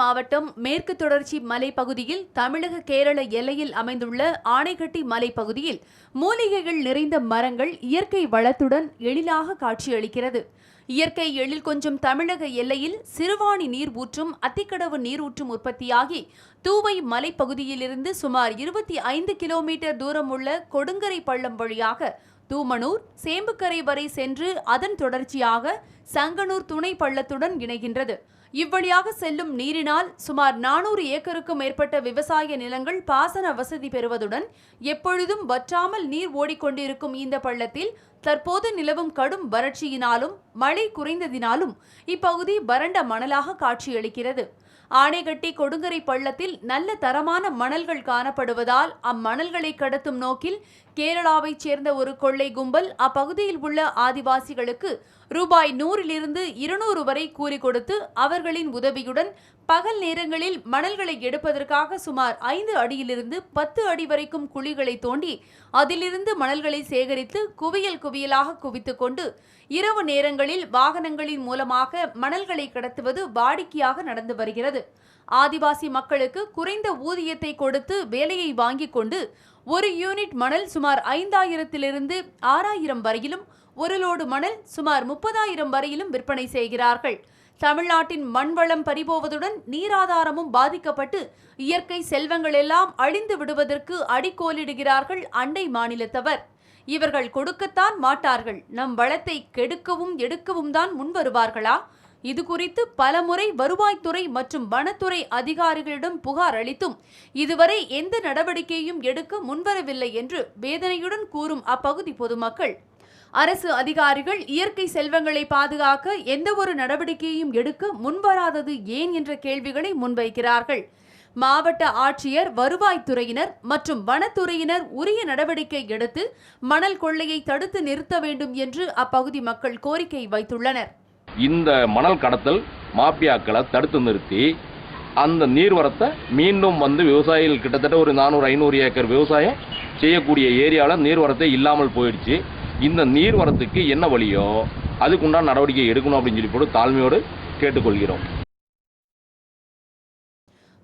மாவட்டம் மேற்கு தொடர்ச்சி மலைப்பகுதியில் தமிழக கேரள எல்லையில் அமைந்துள்ள ஆணைக்கட்டி மலைப்பகுதியில் மூலிகைகள் நிறைந்த மரங்கள் இயற்கை வளத்துடன் எழிலாக காட்சியளிக்கிறது. இயற்கை எழில் கொஞ்சம் தமிழக எல்லையில் சிறுவாணி நீர் ஊற்றும் அத்திக்கடவு நீரூற்றும் உற்பத்தியாகி தூவை மலைப்பகுதியிலிருந்து சுமார் இருபத்தி ஐந்து கிலோமீட்டர் தூரம் உள்ள கொடுங்கரை பள்ளம் வழியாக தூமனூர் சேம்புக்கரை வரை சென்று அதன் தொடர்ச்சியாக சங்கனூர் துணை பள்ளத்துடன் இணைகின்றது. இவ்வழியாக செல்லும் நீரினால் சுமார் நானூறு ஏக்கருக்கும் மேற்பட்ட விவசாய நிலங்கள் பாசன வசதி பெறுவதுடன் எப்பொழுதும் வற்றாமல் நீர் ஓடிக்கொண்டிருக்கும் இந்த பள்ளத்தில் தற்போது நிலவும் கடும் வறட்சியினாலும் மழை குறைந்ததினாலும் இப்பகுதி வறண்ட மணலாக காட்சியளிக்கிறது. ஆனைகட்டி கொடுங்கரை பள்ளத்தில் நல்ல தரமான மணல்கள் காணப்படுவதால் அம்மணல்களை கடத்தும் நோக்கில் கேரளாவைச் சேர்ந்த ஒரு கொள்ளை கும்பல் அப்பகுதியில் உள்ள ஆதிவாசிகளுக்கு ரூபாய் நூறிலிருந்து இருநூறு வரை கூறி கொடுத்து அவர்களின் உதவியுடன் பகல் நேரங்களில் மணல்களை எடுப்பதற்காக சுமார் ஐந்து அடியிலிருந்து பத்து அடி வரைக்கும் குழிகளை தோண்டி அதிலிருந்து மணல்களை சேகரித்து குவியல் குவியலாக குவித்துக் கொண்டு இரவு நேரங்களில் வாகனங்களின் மூலமாக மணல்களை கடத்துவது வாடிக்கையாக நடந்து வருகிறது. ஆதிவாசி மக்களுக்கு குறைந்த ஊதியத்தை கொடுத்து வேலையை வாங்கிக் கொண்டு ஒரு யூனிட் மணல் சுமார் ஐந்தாயிரத்திலிருந்து ஆறாயிரம் வரையிலும் ஒரு லோடு மணல் சுமார் முப்பதாயிரம் வரையிலும் விற்பனை செய்கிறார்கள். தமிழ்நாட்டின் மண்வளம் பறிபோவதுடன் நீராதாரமும் பாதிக்கப்பட்டு இயற்கை செல்வங்கள் எல்லாம் அழிந்து விடுவதற்கு அடிக்கோலிடுகிறார்கள் அண்டை மாநிலத்தவர். இவர்கள் கொடுக்கத்தான் மாட்டார்கள். நம் வளத்தை கெடுக்கவும் எடுக்கவும் தான் முன்வருவார்களா? இது குறித்து பலமுறை வருவாய்த்துறை மற்றும் வனத்துறை அதிகாரிகளிடம் புகார் அளித்தும் இதுவரை எந்த நடவடிக்கையும் எடுக்க முன்வரவில்லை என்று வேதனையுடன் கூறும் அப்பகுதி பொதுமக்கள். அரசு அதிகாரிகள் இயற்கை செல்வங்களை பாதுகாக்க எந்த ஒரு நடவடிக்கையும் எடுக்க முன்வராதது ஏன் என்ற கேள்விகளை முன்வைக்கிறார்கள். மாவட்ட ஆட்சியர் வருவாய்த்துறையினர் மற்றும் வனத்துறையினர் உரிய நடவடிக்கை எடுத்து மணல் கொள்ளையை தடுத்து நிறுத்த வேண்டும் என்று அப்பகுதி மக்கள் கோரிக்கை வைத்துள்ளனர். இந்த மணல் கடத்தல் மாபியாக்களை தடுத்து நிறுத்தி அந்த நீர்வரத்தை மீண்டும் வந்து விவசாயிகள் கிட்டத்தட்ட ஒரு நானூறு ஐநூறு ஏக்கர் விவசாயம் செய்யக்கூடிய ஏரியாவில் நீர்வரத்தை இல்லாமல் போயிடுச்சு. இந்த நீர்வரத்துக்கு என்ன வழியோ அதுக்குண்டான நடவடிக்கை எடுக்கணும் அப்படின்னு சொல்லி போட்டு தாழ்மையோடு கேட்டுக்கொள்கிறோம்.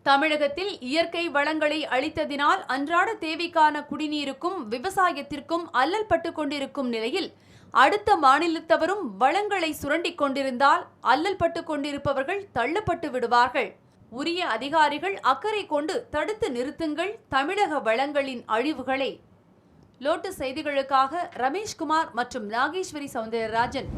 தமிழகத்தில் இயற்கை வளங்களை அளித்ததினால் அன்றாட தேவைக்கான குடிநீருக்கும் விவசாயத்திற்கும் அல்லல் பட்டு கொண்டிருக்கும் நிலையில் அடுத்த மாநிலத்தவரும் வளங்களை சுரண்டிக் கொண்டிருந்தால் அல்லல் பட்டு கொண்டிருப்பவர்கள் தள்ளப்பட்டு விடுவார்கள். உரிய அதிகாரிகள் அக்கறை கொண்டு தடுத்து நிறுத்துங்கள் தமிழக வளங்களின் அழிவுகளை. லோட்டு செய்திகளுக்காக ரமேஷ்குமார் மற்றும் நாகேஸ்வரி சவுந்தரராஜன்